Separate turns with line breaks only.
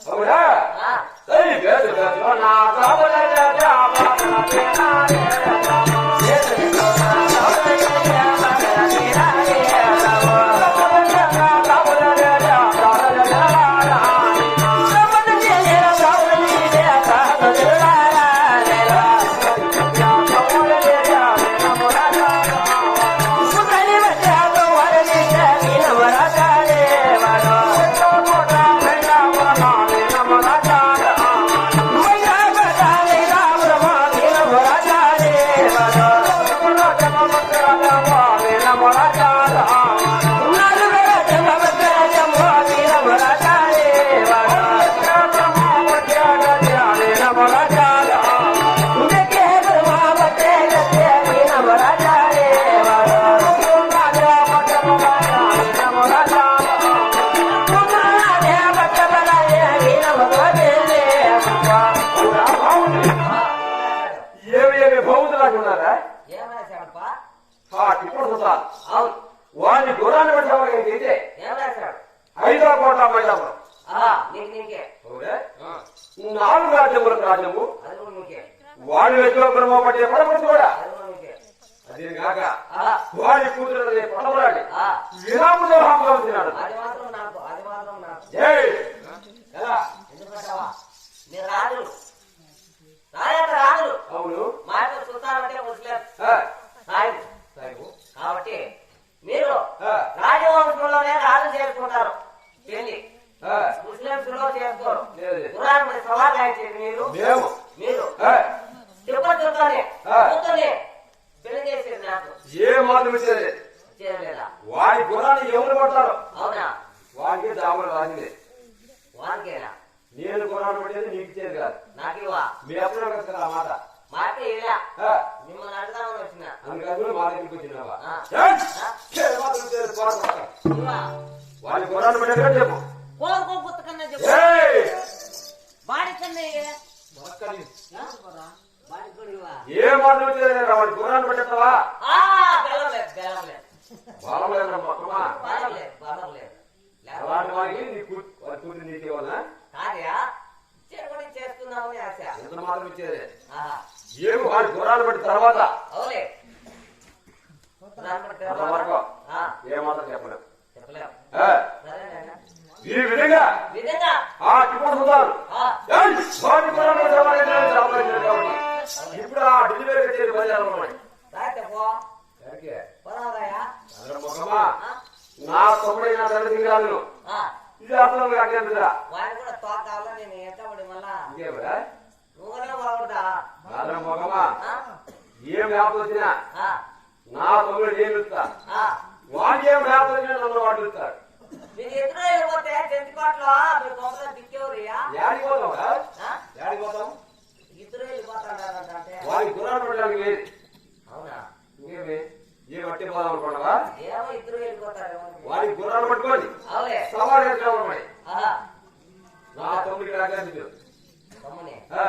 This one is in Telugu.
怎么回
事？
వాడిని గుర్రాన్ని
రాశాడు
ఐదో కోట్ల అవునే? నాలుగు రాజ్యములకు రాజ్యము వాడి వ్యక్తిలో బ్రహ్మ పట్టే పడమని కూడా.
అది
కాక
ఆ,
వాడి కూతురు పడమరాడి
ఆ,
విరాముడు వచ్చినాడు
అది మాత్రం నాకు అది మాత్రం నాకు.
జై ఎలా?
ఎందుకంటావా మీరు రాజులు. రాజంటే రాజులు.
అవును.
మా యొక్క సుల్తానంటే ముస్లిం. కాబట్టి మీరు రాజవంశంలోనే రాజు చేసుకుంటారు పెళ్ళి
ఆ,
ముస్లింస్లో మీద సవాల్ రాయించేది మీరు.
మేము
మీరు.
ఆ,
తిరుపతితోనే
ఆ.
కూతుర్ని పెళ్ళి చేసేది నాకు.
ఏ మాత్రం ఇచ్చేది?
చేయలేదా
వాడి గుర్రాన్ని ఎవరు పడతారు?
అవునా?
వాడికి దాములు రాసింది
వానికేనా
నేను గుర్రాన్ని పట్టేది నీకు ఇచ్చేది కాదు.
నాకు ఇవ్వా?
మీ అప్పుడు కదా ఆ మాట.
మాట ఇలా మిమ్మల్ని వచ్చిన.
అందుకని మా దగ్గరికి వచ్చినావా? మాత్రం ఇచ్చేది వాడి గుర్రాన్ని చెప్పు. ఏ వాడి గుర్రాన్ని పెట్టేస్తావా?
లేదు
బలం మొత్తమా
లేదు
వాడి
లేకపోతే
వాడికి నీ కూ- వాడి కూతురు నీకు ఇవ్వాలా? ఎంత మాత్రం ఇచ్చేది? ఏమి వాడి పట్టిన తర్వాత? అంతవరకు
ఆ,
ఏ మాత్రం చెప్పలేం.
చెప్పలేం.
ఆ,
సరేనా
ఈ విధంగా
విధంగా.
ఆ టిప్పుడు చూద్దాం
ఆ
డెలివరీ?
పోదామరాయా
అందరం మొహమా
ఆ,
నా తల్లి దిగాలను
ఆ,
ఇది అసలు అడిగేందుకురా
వాడిని కూడా తోకాల నేను ఎంతబడి మళ్ళా? నువ్వునే బాగుంటా. ఆ,
ఏం వ్యాప్తి వచ్చినా?
ఆ,
నా తమ్ముడు ఏమి ఇస్తా
ఆ.
వాడికి ఏం వచ్చినా నన్ను వాడు ఇస్తాడు
మీరు ఎదురు వెళ్ళిపోతే చెంచుకోట్లో మీ కొంపలో దిక్కేవరియా
యాడికి పోతాం యాడికి పోతాం
ఇద్దరు వెళ్ళిపోతాడారంటే
వాడికి గుర్రాలు పెట్టడానికి లేదు
అవునా
ఇంకేమి ఏ బట్టి పోదాం అనుకున్నావా వాడికి గుర్రాలు పట్టుకోండి. సవాలు
ఆహా.
నా తమ్ముడికి ఆ,